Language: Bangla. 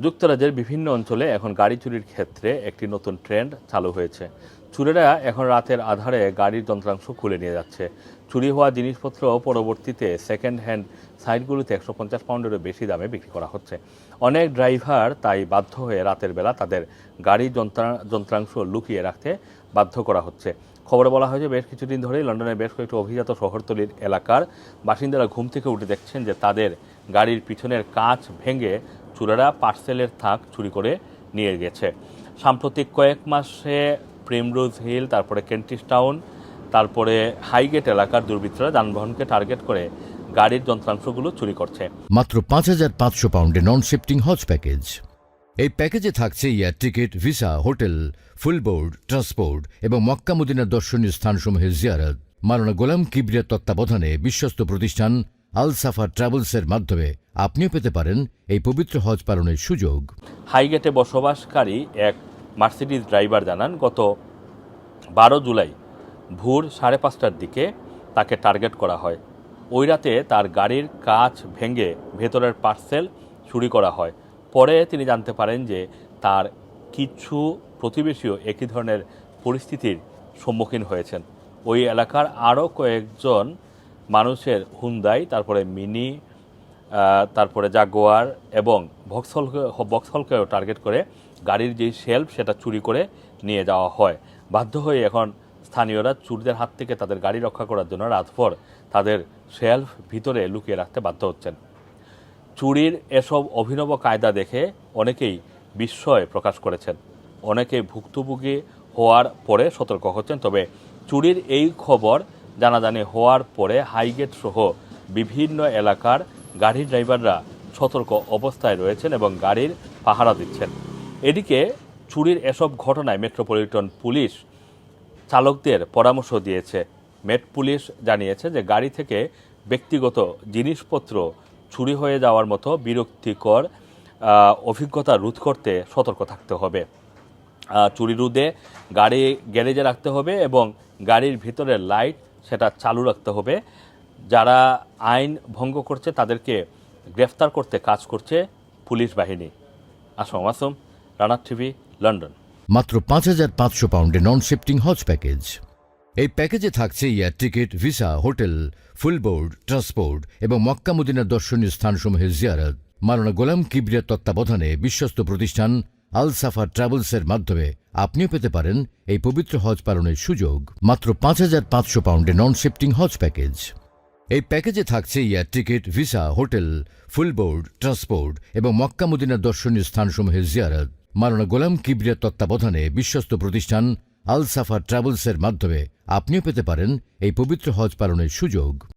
যুক্তরাজ্যের বিভিন্ন অঞ্চলে এখন গাড়ি চুরির ক্ষেত্রে একটি নতুন ট্রেন্ড চালু হয়েছে। চুরেরা এখন রাতের আধারে গাড়ির যন্ত্রাংশ খুলে নিয়ে যাচ্ছে। চুরি হওয়া জিনিসপত্র পরবর্তীতে সেকেন্ড হ্যান্ড সাইটগুলোতে একশো পঞ্চাশ পাউন্ডেরও বেশি দামে বিক্রি করা হচ্ছে। অনেক ড্রাইভার তাই বাধ্য হয়ে রাতের বেলা তাদের গাড়ির যন্ত্রা- যন্ত্রাংশ লুকিয়ে রাখতে বাধ্য করা হচ্ছে। খবরে বলা হয়েছে বেশ কিছুদিন ধরেই লন্ডনের বেশ কয়েকটি অভিজাত শহরতলির এলাকার বাসিন্দারা ঘুম থেকে উঠে দেখছেন যে তাদের গাড়ির পিছনের কাঁচ ভেঙে চুরেরা পার্সেলের থাক চুরি করে নিয়ে গেছে। সাম্প্রতিক কয়েক মাসে প্রেমরোজ হিল, তারপরে কেন্টিস টাউন, তারপরে হাইগেট এলাকার দুর্বৃত্তরা যানবাহনকে টার্গেট করে গাড়ির যন্ত্রাংশগুলো চুরি করছে। মাত্র পাঁচ হাজার পাঁচশো পাউন্ডে নন শিফটিং হজ প্যাকেজ। এই প্যাকেজে থাকছে air ticket, visa, hotel full board transport এবং মক্কা মদিনার দর্শনীয় স্থানসমূহের জিয়ারত। মারানা গোলাম কিবরিয়ার তত্ত্বাবধানে বিশ্বস্ত প্রতিষ্ঠান আল সাফা ট্রাভেলসের মাধ্যমে আপনিও পেতে পারেন এই পবিত্র হজ পালনের সুযোগ। হাইগেটে বসবাসকারী এক মার্সিডিজ ড্রাইভার জানান, গত বারো জুলাই ভোর সাড়ে পাঁচটার দিকে তাকে টার্গেট করা হয়। ওই রাতে তার গাড়ির কাঁচ ভেঙে ভেতরের পার্সেল চুরি করা হয়। পরে তিনি জানতে পারেন যে তার কিছু প্রতিবেশীও একই ধরনের পরিস্থিতির সম্মুখীন হয়েছেন। ওই এলাকার আরও কয়েকজন মানুষের হুন্দাই তারপরে মিনি তারপরে জাগোয়ার এবং ভক্সহলকে ভক্সহলকেও টার্গেট করে গাড়ির যেই শেলফ সেটা চুরি করে নিয়ে যাওয়া হয়। বাধ্য হয়ে এখন স্থানীয়রা চুরদের হাত থেকে তাদের গাড়ি রক্ষা করার জন্য রাতভর তাদের শেলফ ভিতরে লুকিয়ে রাখতে বাধ্য হচ্ছেন। চুরির এসব অভিনব কায়দা দেখে অনেকেই বিস্ময় প্রকাশ করেছেন। অনেকে ভুক্তভোগী হওয়ার পরে সতর্ক হচ্ছেন, তবে চুরির এই খবর জানাজানি হওয়ার পরে হাইগেট সহ বিভিন্ন এলাকার গাড়ির ড্রাইভাররা সতর্ক অবস্থায় রয়েছেন এবং গাড়ির পাহারা দিচ্ছেন। এদিকে চুরির এসব ঘটনায় মেট্রোপলিটন পুলিশ চালকদের পরামর্শ দিয়েছে। মেট পুলিশ জানিয়েছে যে গাড়ি থেকে ব্যক্তিগত জিনিসপত্র চুরি হয়ে যাওয়ার মতো বিরক্তিকর অভিজ্ঞতা রোধ করতে সতর্ক থাকতে হবে। চুরি রোধে গাড়ি গ্যারেজে রাখতে হবে এবং গাড়ির ভিতরের লাইট সেটা চালু রাখতে হবে। যারা আইন ভঙ্গ করছে, তাদেরকে গ্রেফতার করতে কাজ করছে পুলিশ বাহিনী। আসম আসম রানার টিভি, লন্ডন। মাত্র পাঁচ হাজার পাঁচশো পাউন্ডে নন শিফটিং হজ প্যাকেজ। এই প্যাকেজে থাকছে air ticket, visa, hotel full board transport এবং মক্কা মদিনার দর্শনীয় স্থানসমূহের জিয়ারত। মারানা গোলাম কিবরিয়ার তত্ত্বাবধানে বিশ্বস্ত প্রতিষ্ঠান আল সাফা ট্রাভেলসের মাধ্যমে আপনিও পেতে পারেন এই পবিত্র হজ পালনের সুযোগ। মাত্র পাঁচ হাজার পাঁচশো পাউন্ডে নন শিফটিং হজ প্যাকেজ। এই প্যাকেজে থাকছে air ticket, visa, hotel, full board, transport এবং মক্কা মদিনার দর্শনীয় স্থানসমূহের জিয়ারত। মারানা গোলাম কিবরিয়ার তত্ত্বাবধানে বিশ্বস্ত প্রতিষ্ঠান আল সাফা ট্রাভেলসের মাধ্যমে আপনিও পেতে পারেন এই পবিত্র হজ পালনের সুযোগ।